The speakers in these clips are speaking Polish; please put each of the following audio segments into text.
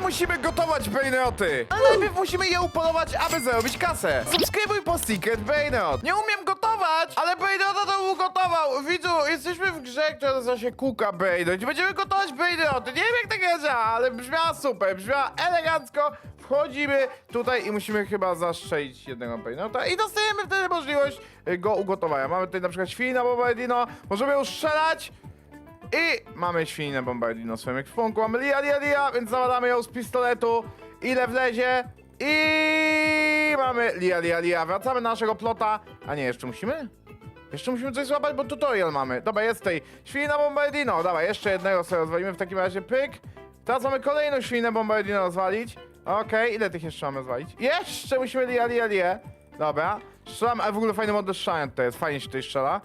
musimy gotować brainoty! Ale najpierw musimy je upolować, aby zarobić kasę. Subskrybuj po Secret Brainot. Nie umiem gotować, ale brainota to ugotował. Widzu, jesteśmy w grze, która nazywa się Kuka Brainot. Będziemy gotować brainoty. Nie wiem jak gra działa, ale brzmiała super, brzmiała elegancko. Wchodzimy tutaj i musimy chyba zastrzelić jednego brainota i dostajemy wtedy możliwość y, go ugotowania. Mamy tutaj na przykład świna bombardino, możemy ją strzelać. I mamy świninę bombardino swoim ekwipunku. Mamy lia, lia, lia, więc zawalamy ją z pistoletu. Ile wlezie? I mamy lia, lia, lia. Wracamy do naszego plota. A nie, jeszcze musimy? Jeszcze musimy coś złapać, bo tutorial mamy. Dobra, jest tutaj świnina bombardino. Dobra, jeszcze jednego sobie rozwalimy w takim razie. Pyk. Teraz mamy kolejną świnę bombardino rozwalić. Okej, ile tych jeszcze mamy rozwalić? Jeszcze musimy lia, lia, lia. Dobra. Strzelam, a w ogóle fajny mod do strzelania tutaj jest. Fajnie się tutaj strzela.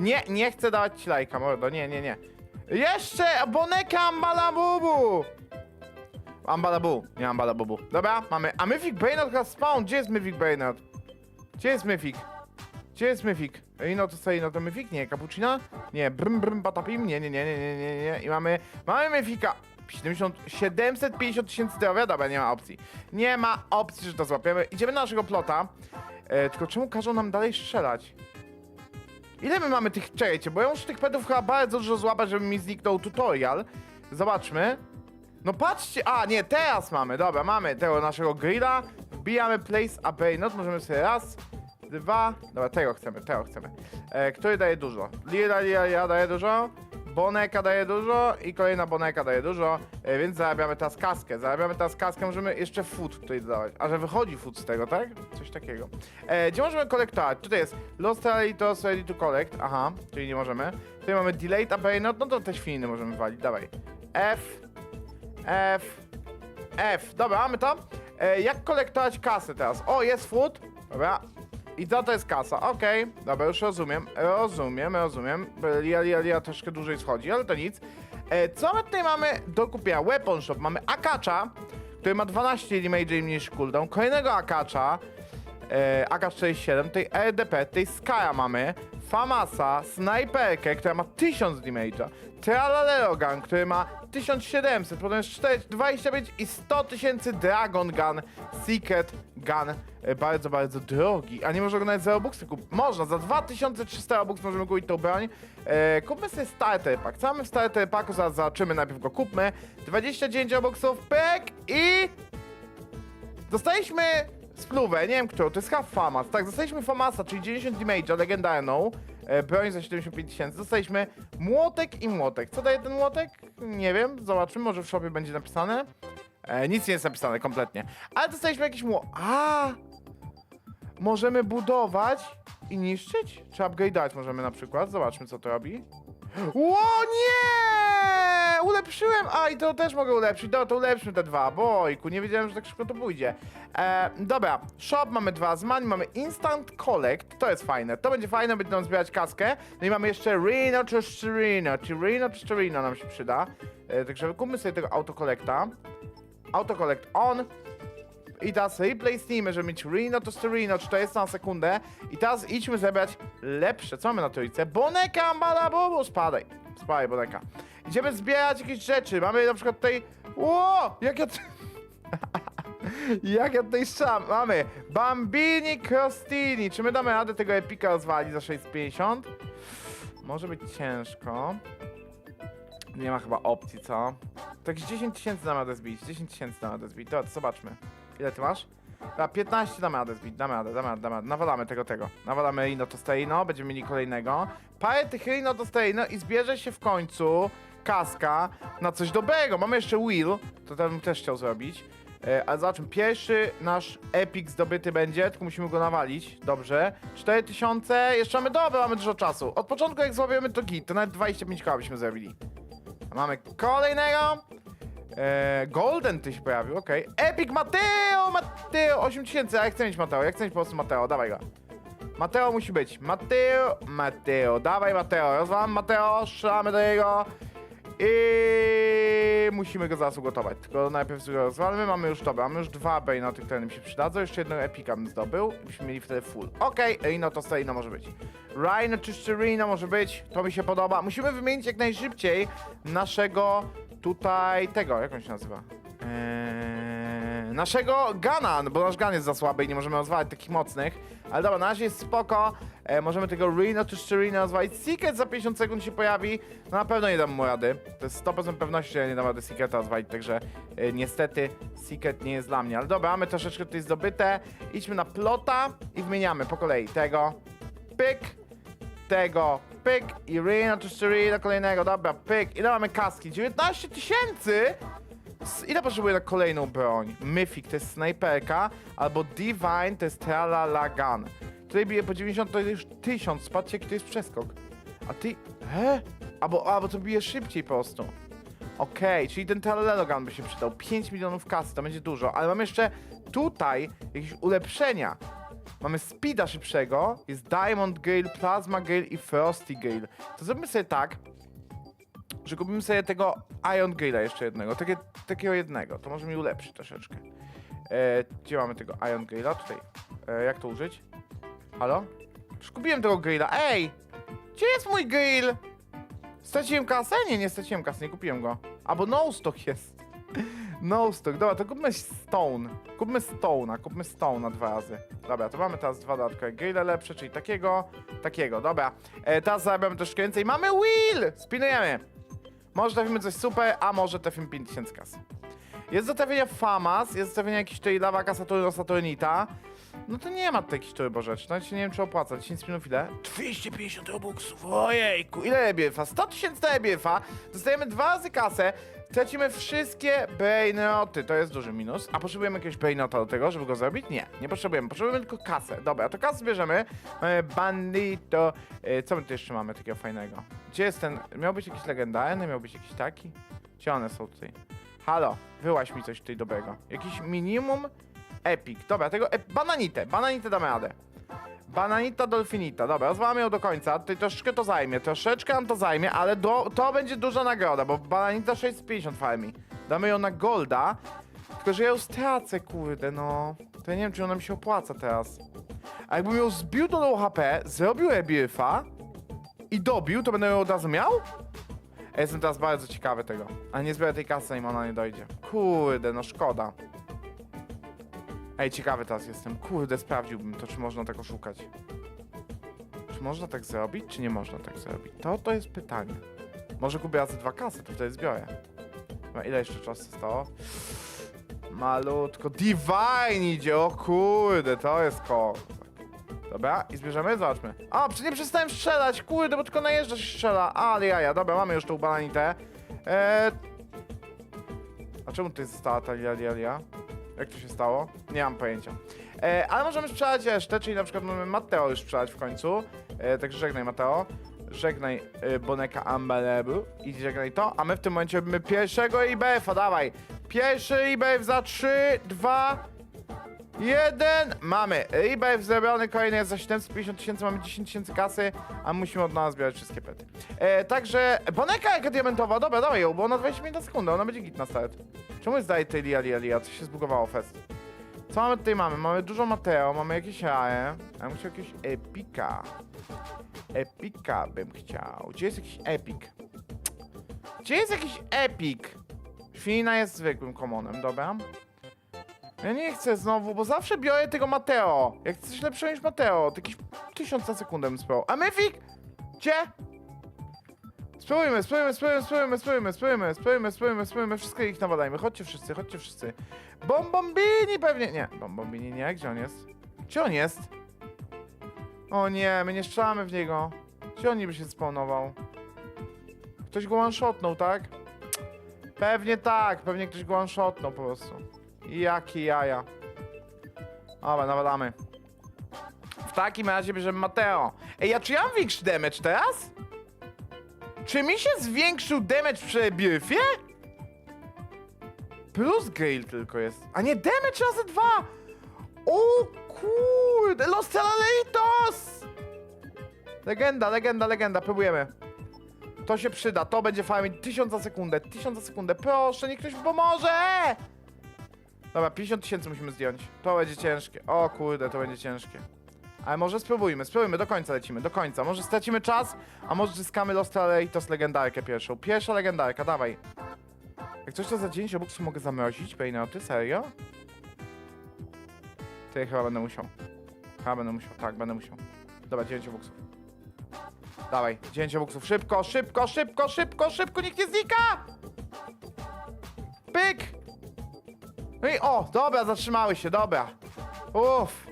Nie, nie chcę dawać ci lajka, mordo. Nie, nie, nie. Jeszcze Boneka Ambalabubu! Ambalabu, nie Ambalabubu. Dobra, mamy. A Mythic Brainot has spawn. Gdzie jest Mythic Brainot? Gdzie jest Mythic? Gdzie jest Mythic? Ino to co, no to Mythic? Nie, Cappuccina? Nie, Brm Brm Patapim? Nie, nie, nie, nie, nie, nie, nie. I mamy, mamy Mythica. 70, 750 tysięcy zdrowia? Dobra, nie ma opcji. Nie ma opcji, że to złapiemy. Idziemy do naszego plota. E, tylko czemu każą nam dalej strzelać? Ile my mamy tych... Czekajcie, bo ja muszę tych pedów chyba bardzo dużo złapać, żeby mi zniknął tutorial. Zobaczmy. No patrzcie, a nie, teraz mamy, dobra, mamy tego naszego grilla. Wbijamy place a brainot, możemy sobie raz, dwa, dobra, tego chcemy, tego chcemy. E, który daje dużo? Lila, lila, lila daje dużo. Boneka daje dużo i kolejna boneka daje dużo, e, więc zarabiamy teraz kaskę. Zarabiamy teraz kaskę, możemy jeszcze food tutaj dodawać. A że wychodzi food z tego, tak? Coś takiego. E, gdzie możemy kolektować? Tutaj jest Lost Alitos Ready to Collect, aha, czyli nie możemy. Tutaj mamy Delayed Abainot, no to te świniny możemy walić, dawaj. F, F, F. Dobra, mamy to. E, jak kolektować kasę teraz? O, jest food. Dobra. I to to jest kasa, okej. Dobra, już rozumiem. Rozumiem, rozumiem. Lia, lia, lia troszkę dłużej schodzi, ale to nic. E, co my tutaj mamy do kupienia? Weapon Shop. Mamy Akacza, który ma 12 damage niż cooldown. Kolejnego Akacza. E, AK-47, tej RDP, tej Skya mamy, Famasa, Snajperkę, która ma 1000 damage'a, Tralalerogan, który ma 1700, potem jest 4, 25 i 100 tysięcy Dragon Gun, Secret Gun, e, bardzo, bardzo drogi, a nie można go nawet za Robuxy kupić, można, za 2300 Robux możemy kupić tą broń, e, kupmy sobie Starter Pack, co mamy w Starter Packu, zaraz zobaczymy, najpierw go kupmy, 29 Robuxów, pyk i Dostaliśmy spluwę, nie wiem którą, to jest chyba Famas. Tak, dostaliśmy Famasa, czyli 90 damage'a, legendarną. E, broń za 75 tysięcy. Dostaliśmy młotek i młotek. Co daje ten młotek? Nie wiem, zobaczymy, może w shopie będzie napisane. E, nic nie jest napisane, kompletnie. Ale dostaliśmy jakiś mło... A! Możemy budować i niszczyć? Czy upgrade'ować możemy na przykład? Zobaczmy, co to robi. Ło, nie! Ulepszyłem! A, i to też mogę ulepszyć. Dobra, to ulepszmy te dwa. Bojku, nie wiedziałem, że tak szybko to pójdzie. E, dobra, shop mamy dwa, z money mamy instant collect. To jest fajne. To będzie fajne, będzie nam zbierać kaskę. No i mamy jeszcze Reno czy Reno. Czy Reno czy Reno nam się przyda. E, także wykupmy sobie tego autokolekta. Autocollect on. I teraz replace'nijmy, żeby mieć Reno to to jest na sekundę. I teraz idźmy zebrać lepsze. Co mamy na trójce? Boneka, malabubu, spadaj. Spadaj, Boneka. Idziemy zbierać jakieś rzeczy. Mamy na przykład tutaj... Ło! Jak ja... Jak ja tutaj strzelam? Mamy Bambini Crostini. Czy my damy radę tego epika rozwalić za 650? Może być ciężko. Nie ma chyba opcji, co? Tak z 10 tysięcy damy radę zbić. 10 tysięcy damy radę zbić. To zobaczmy. Ile ty masz? Dobra, 15 damy radę zbić. Damy radę, damy radę, damy radę. Nawalamy tego, tego. Nawalamy Rino to Steino. Będziemy mieli kolejnego. Parę tych Rino to Steino i zbierze się w końcu kaska na coś dobrego. Mamy jeszcze Will. To bym też chciał zrobić. E, ale zobaczmy, pierwszy nasz epic zdobyty będzie, tylko musimy go nawalić. Dobrze. 4000, jeszcze mamy, dobra, mamy dużo czasu. Od początku jak złapiemy to git, to nawet 25 koła byśmy zrobili. A mamy kolejnego. E, Golden ty się pojawił, okej. Epic Mateo, Mateo, 8000, a ja chcę mieć Mateo, ja chcę mieć po prostu Mateo, dawaj go. Mateo musi być. Mateo, Mateo, dawaj Mateo, rozwalam Mateo, strzelamy do niego. I musimy go zaraz ugotować. Tylko najpierw go rozwalmy. Mamy już dobra, mamy już dwa Bainoty, które nam się przydadzą. Jeszcze jednego Epika bym zdobył. Byśmy mieli wtedy full. Okej, okay, Rino to Steino może być. Rhino czy jeszcze Rino może być. To mi się podoba. Musimy wymienić jak najszybciej naszego tutaj tego, jak on się nazywa? Eee, Eee, naszego Gana, bo nasz Gan jest za słaby i nie możemy rozwalać takich mocnych. Ale dobra, na razie jest spoko. E, możemy tego Reno czy Reno rozwalić. Secret za 50 sekund się pojawi. No na pewno nie dam mu rady. To jest 100% pewności, że nie dam rady Secreta rozwalić, także e, niestety Secret nie jest dla mnie. Ale dobra, mamy troszeczkę tutaj zdobyte. Idźmy na plota i wymieniamy po kolei tego. Pyk, tego, pyk i Reno czy jeszcze Reno kolejnego. Dobra, pyk. Ile mamy kaski? 19 tysięcy? Ile potrzebuję na kolejną broń? Mythic to jest snajperka, albo Divine to jest Tralala Gun. Tutaj bije po 90 to już 1000, patrzcie jaki to jest przeskok. A ty... He? Albo, albo to bije szybciej po prostu. Okej, czyli ten Tralala Gun by się przydał. 5 milionów kasy, to będzie dużo, ale mam jeszcze tutaj jakieś ulepszenia. Mamy speeda szybszego, jest Diamond Gale, Plasma Gale i Frosty Gale. To zrobimy sobie tak, że kupimy sobie tego Iron Gale'a jeszcze jednego, takie, takiego jednego, to może mi ulepszy troszeczkę. E, gdzie mamy tego Iron Gale'a? Tutaj. E, jak to użyć? Halo? Już kupiłem tego Gale'a, ej! Gdzie jest mój Gale? Straciłem kasę? Nie, nie straciłem kasy, nie kupiłem go. Albo no stock jest. No stock, dobra, to kupmy Stone. Kupmy Stone'a, kupmy Stone'a dwa razy. Dobra, to mamy teraz dwa dodatkowe Gale lepsze, czyli takiego, takiego, dobra. E, teraz zarabiamy troszkę więcej. Mamy Wheel! Spinujemy. Może trafimy coś super, a może trafimy 5000 kas. Jest do trafienia Famas, jest do trafienia jakiś tutaj Lawaka Saturno Saturnita. No to nie ma tutaj jakichś turbo rzeczy, nawet nie wiem czy opłaca. 10 minut ile? 250 robuxów, ojejku. Ile EBF-a? 100 tysięcy EBF-a. Dostajemy dwa razy kasę, tracimy wszystkie brainoty, to jest duży minus. A potrzebujemy jakiegoś brainota do tego, żeby go zrobić? Nie, nie potrzebujemy, potrzebujemy tylko kasę. Dobra, to kasę bierzemy. Mamy bandito. E, Co my tu jeszcze mamy takiego fajnego? Gdzie jest ten, miał być jakiś legendarny, miał być jakiś taki? Gdzie one są tutaj? Halo, wyłaś mi coś tutaj dobrego. Jakiś minimum epic. Dobra, tego ep bananitę, bananitę damy radę. Bananita Dolfinita, dobra, rozwalamy ją do końca. Tutaj troszeczkę to zajmie, troszeczkę nam to zajmie, ale do, to będzie duża nagroda, bo Bananita 650 farmi. Damy ją na Golda, tylko że ja ją stracę, kurde, no. To ja nie wiem, czy ona mi się opłaca teraz. A jakbym ją zbił do low HP, zrobił rebirfa i dobił, to będę ją od razu miał? Ja jestem teraz bardzo ciekawy tego. Ale nie zbiorę tej kasy, zanim ona nie dojdzie. Kurde, no szkoda. Ej, ciekawy teraz jestem. Kurde, sprawdziłbym to, czy można tak oszukać. Czy można tak zrobić, czy nie można tak zrobić? To, to jest pytanie. Może kupię razy dwa kasy, to wtedy zbiorę. No, ile jeszcze czasu zostało? Malutko. Divine idzie, o kurde, to jest ko. Dobra, i zbierzemy, zobaczmy. A, przy nie przestałem strzelać, kurde, bo tylko najeżdża się strzela. Ale jaja, dobra, mamy już tą bananitę. Eee... A czemu tutaj została ta lia, lia, lia? Jak to się stało? Nie mam pojęcia. E, ale możemy sprzedać resztę, czyli na przykład mamy Mateo już sprzedać w końcu. E, także żegnaj Mateo. Żegnaj e, Boneka Ambelebu i żegnaj to. A my w tym momencie robimy pierwszego IBF-a, dawaj. Pierwszy IBF za 3, 2, Jeden! Mamy! IBF zrobiony, kolejny jest za 750 tysięcy, mamy 10 tysięcy kasy, a musimy od nas zbierać wszystkie pety. E, także, Boneka jaka diamentowa, dobra, dawaj ją, bo ona 20 minut na sekundę, ona będzie git na start. Czemu jest daje tej lia, lia, lia? Co się zbugowało, fest? Co mamy tutaj mamy? Mamy dużo Mateo, mamy jakieś jaje. Ja bym chciał jakiegoś epika. Epika bym chciał. Gdzie jest jakiś epik? Gdzie jest jakiś epik? Świnina jest zwykłym komonem, dobra. Ja nie chcę znowu, bo zawsze biorę tego Mateo. Jak coś lepszego niż Mateo, to jakiś tysiąc na sekundę bym spróbował. A Myfik? Gdzie? Spróbujmy, spróbujmy, spróbujmy, spróbujmy, spróbujmy, spróbujmy, spróbujmy, spróbujmy, spróbujmy, wszystkie ich nawalajmy. Chodźcie wszyscy, chodźcie wszyscy. Bombombini pewnie, nie, Bombombini nie, gdzie on jest? Gdzie on jest? O nie, my nie strzelamy w niego. Gdzie on niby się spawnował? Ktoś go one-shotnął, tak? Pewnie tak, pewnie ktoś go one-shotnął po prostu. Jakie jaja. Dobra, nawalamy. W takim razie bierzemy Mateo. Ej, a czy ja mam większy damage teraz? Czy mi się zwiększył damage przy Biffie? Plus Gale tylko jest. A nie, damage razy dwa! O kurde, Los Talalitos! Legenda, legenda, legenda, próbujemy. To się przyda, to będzie farmić 1000 za sekundę, 1000 za sekundę. Proszę, niech ktoś pomoże! Dobra, 50 tysięcy musimy zdjąć. To będzie ciężkie. O kurde, to będzie ciężkie. Ale może spróbujmy, spróbujmy, do końca lecimy, do końca. Może stracimy czas, a może zyskamy Lost Leitos legendarkę pierwszą. Pierwsza legendarka, dawaj. Jak coś to za 10 boksów mogę zamrozić, Bejnoty, serio? To ja chyba będę musiał. Chyba będę musiał, tak, będę musiał. Dobra, 9 boksów. Dawaj, 9 boksów, szybko, szybko, szybko, szybko, szybko, nikt nie znika! Pyk! No i o, dobra, zatrzymały się, dobra. Uff.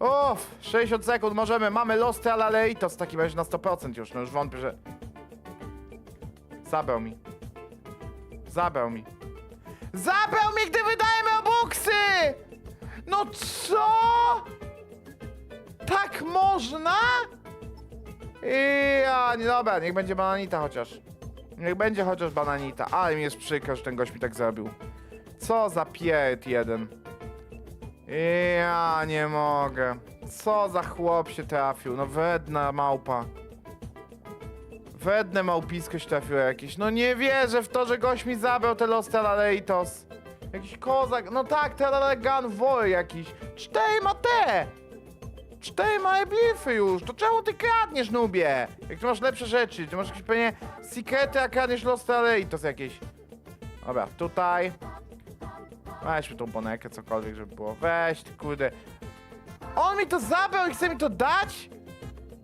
Uff, 60 sekund możemy, mamy Lost Alaleitos, taki będzie na 100% już, no już wątpię, że... Zabrał mi. Zabrał mi. Zabrał mi, gdy wydajemy obuksy! No co? Tak można? I ja, nie dobra, niech będzie bananita chociaż. Niech będzie chociaż bananita, ale mi jest przykro, że ten gość mi tak zrobił. Co za pierd jeden. Ja nie mogę. Co za chłop się trafił? No wedna małpa. Wedne małpisko się trafiło jakieś. No nie wierzę w to, że gość mi zabrał te Los Telaleitos. Jakiś kozak. No tak, Telalegan Woy jakiś. Cztery ma te! Cztery małe blify już. To czemu ty kradniesz, nubie? Jak ty masz lepsze rzeczy. Ty masz jakieś pewnie sekrety, a kradniesz Los Telaleitos jakieś. Dobra, tutaj. Weźmy tą bonekę, cokolwiek, żeby było. Weź, ty kurde. On mi to zabrał i chce mi to dać?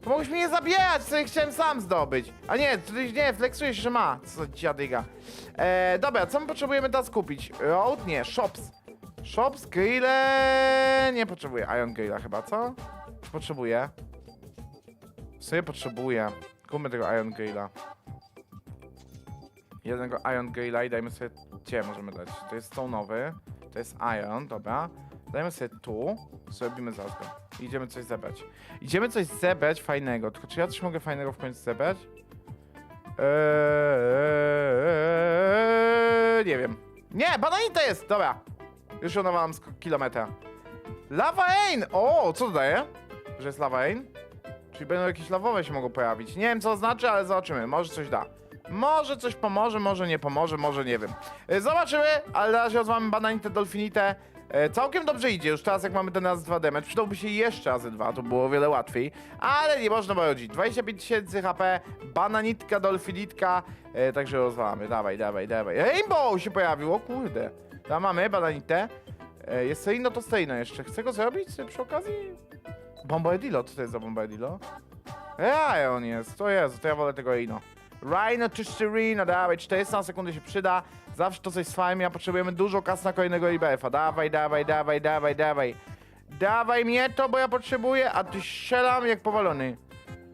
To mogłeś mi nie zabierać, co ja chciałem sam zdobyć. A nie, ty nie, flexujesz, że ma. Co za dziadyga. E, dobra, co my potrzebujemy teraz kupić? Road? Nie, shops. Shops, grille... Nie potrzebuję Iron Grilla chyba, co? Potrzebuję? W sumie potrzebuję. Kupmy tego Iron Grilla. Jednego Iron Grilla i dajmy sobie... Gdzie możemy dać? To jest stone'owy. To jest Iron, dobra. Dajmy sobie tu. Zrobimy. I Idziemy coś zebrać. Idziemy coś zebrać fajnego. Tylko czy ja coś mogę fajnego w końcu zebrać? Eee, nie wiem. Nie, bananita jest! Dobra. Już nawałam z kilometra. Lava Ain! O, co to daje? Że jest Lava Ain? Czyli będą jakieś lawowe się mogą pojawić. Nie wiem co to znaczy, ale zobaczymy. Może coś da. Może coś pomoże, może nie pomoże, może nie wiem. E, Zobaczymy, ale na razie mamy bananitę, dolfinitę. E, Całkiem dobrze idzie, już teraz jak mamy ten raz 2 damage, przydałby się jeszcze razy 2, to było o wiele łatwiej. Ale nie można marodzić. 25 tysięcy HP, bananitka, dolfinitka, e, także rozwalamy. Dawaj, dawaj, dawaj. Rainbow się pojawił, kurde. Tam mamy bananitę. Jest Seino, to Seino jeszcze. Chcę go zrobić przy okazji? Bombardillo, co to jest za Bombardillo? Ja, on jest, to jest, to ja wolę tego Ino. Rhino czy Serena, dawaj, 400 na sekundę się przyda. Zawsze to coś z fajnym, a potrzebujemy dużo kas na kolejnego IBF-a. Dawaj, dawaj, dawaj, dawaj, dawaj. Dawaj mnie to, bo ja potrzebuję, a ty strzelam jak powalony.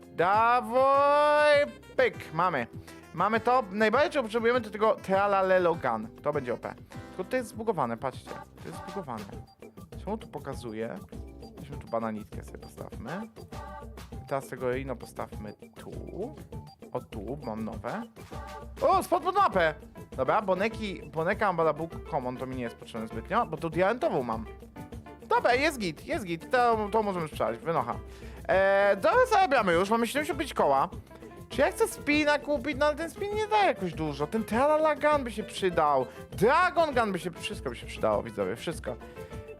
Dawaj, pyk, mamy. Mamy to. Najbardziej potrzebujemy to tego Tralalelogan. To będzie OP. Tylko to jest zbugowane, patrzcie. To jest zbugowane. Czemu tu pokazuje? Weźmy tu bananitkę sobie postawmy. Teraz tego Rino postawmy tu. O tu, mam nowe. O, spod pod mapę! Dobra, boneki, boneka Ambalabuk Common to mi nie jest potrzebne zbytnio, bo tu diamentową mam. Dobra, jest git, jest git, to, to możemy sprzedać, wynocha. Eee, dobra, zarabiamy już, mamy 75 koła. Czy ja chcę spina kupić? No ale ten spin nie daje jakoś dużo. Ten Tralala Gun by się przydał. Dragon Gun by się, wszystko by się przydało, widzowie, wszystko.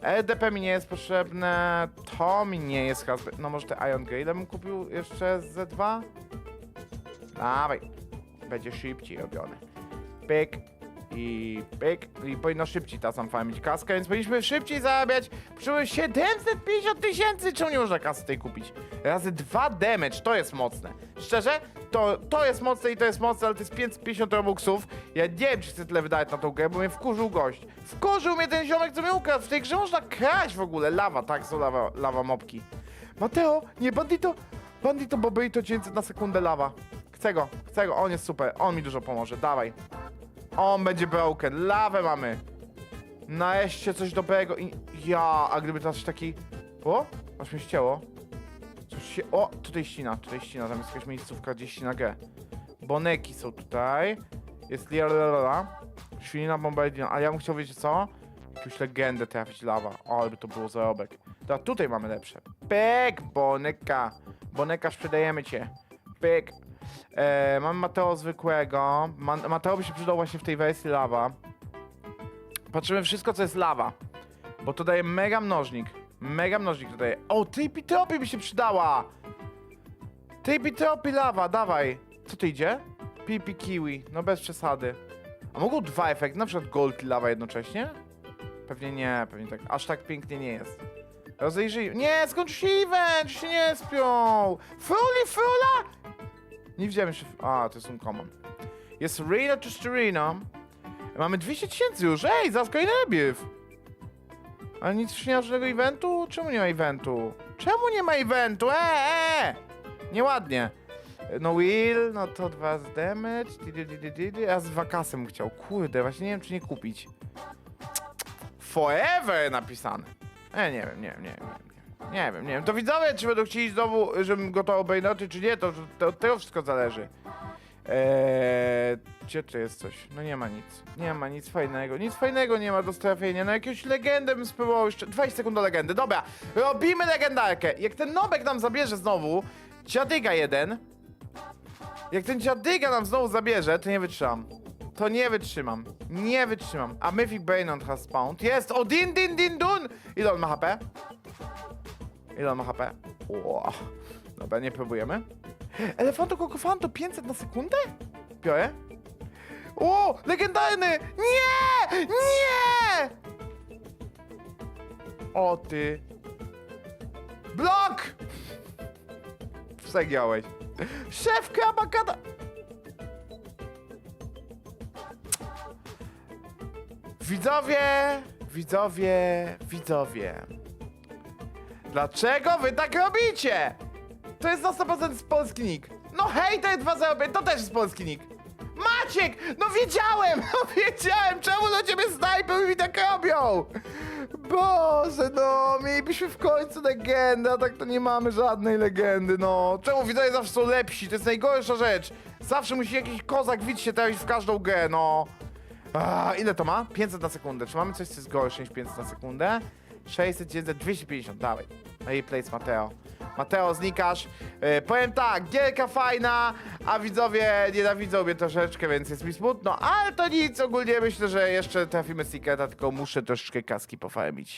EDP mi nie jest potrzebne, to mi nie jest. No może te Iron Grille bym kupił jeszcze z Z2? Dawaj. Będzie szybciej robione. Pyk. I pyk. I powinno szybciej ta sam fajna mieć kaskę, więc powinniśmy szybciej zarabiać. Potrzebuję 750 tysięcy! Czemu nie można kasy tej kupić? Razy 2 damage, to jest mocne. Szczerze, to, to jest mocne i to jest mocne, ale to jest 550 robuxów. Ja nie wiem, czy chcę tyle wydać na tą grę, bo mnie wkurzył gość. Wkurzył mnie ten ziomek, co mnie ukradł. W tej grze można kraść w ogóle. Lawa, tak, są lawa, lawa mopki. Mateo, nie, bandito, bandito, bo to 900 na sekundę lawa. Chcę go, chcę go, on jest super, on mi dużo pomoże, dawaj. On będzie broken, lawę mamy. Nareszcie coś dobrego i... Ja, a gdyby teraz taki... O, aż mi ścięło. Coś się... O, tutaj ścina, tutaj ścina, tam jest jakaś miejscówka, gdzie ścina G. Boneki są tutaj. Jest Liarlala. Świnina Bombardina, ale ja bym chciał wiedzieć co? Jakąś legendę trafić lawa. O, ale by to było zarobek. Dobra, tutaj mamy lepsze. Pyk, boneka. Boneka, sprzedajemy cię. Pyk. E, mam Mateo zwykłego. Ma Mateo by się przydał właśnie w tej wersji lawa. Patrzymy wszystko, co jest lawa. Bo to daje mega mnożnik. Mega mnożnik to daje. O, Trippy Tropy by się przydała! Trippy Tropy lawa, dawaj. Co tu idzie? Pipi Kiwi, no bez przesady. A mogą dwa efekty, na przykład gold i lawa jednocześnie? Pewnie nie, pewnie tak. Aż tak pięknie nie jest. Rozejrzyj. Nie, skończy się event, się nie spią. Fully, fulla! Nie widziałem jeszcze. A, to jest uncommon. Jest Reno to Sterino. Mamy 200 tysięcy już. Ej, zaskaj najpierw. Ale nic nie ma żadnego eventu? Czemu nie ma eventu? Czemu nie ma eventu? Eee! Nieładnie. No will, no to dwa z damage. A z wakasem chciał. Kurde, właśnie nie wiem, czy nie kupić. Forever napisane. E, nie wiem, nie wiem, nie wiem. Nie wiem, nie wiem. To widzowie, czy będą chcieli znowu, żebym gotował Bajonoty, czy nie, to, to od tego wszystko zależy. Eee, gdzie jest coś? No nie ma nic. Nie ma nic fajnego. Nic fajnego nie ma do trafienia. No jakąś legendę bym spróbował jeszcze. 20 sekund do legendy. Dobra, robimy legendarkę. Jak ten Nobek nam zabierze znowu, dziadyga jeden. Jak ten dziadyga nam znowu zabierze, to nie wytrzymam. To nie wytrzymam. Nie wytrzymam. A Mythic Brainot has spawned. Jest! O, din, din, din, dun! Ile on ma HP? Ile on ma HP? Ło. Dobra, nie próbujemy. Elefanto Kokofanto 500 na sekundę? Biorę. O! Legendarny! Nie! Nie! O ty. Blok! Przegiałeś. Szef Krabakada! Widzowie, widzowie, widzowie. Dlaczego wy tak robicie? To jest na 100% polski nick. No hej, to jest 205, to też jest polski nick. Maciek! No wiedziałem! No wiedziałem! Czemu do ciebie snajper mi tak robią? Boże, no, mielibyśmy w końcu legendę, a tak to nie mamy żadnej legendy, no. Czemu widzowie zawsze są lepsi? To jest najgorsza rzecz. Zawsze musi jakiś kozak widz się trafić w każdą grę, no. Ile to ma? 500 na sekundę. Czy mamy coś, co jest gorsze niż 500 na sekundę? 600, 900, 250, dawaj. No i place Mateo. Mateo, znikasz. E, powiem tak, gierka fajna, a widzowie nienawidzą mnie troszeczkę, więc jest mi smutno, ale to nic, ogólnie myślę, że jeszcze trafimy Secreta, tylko muszę troszeczkę kaski pofarmić.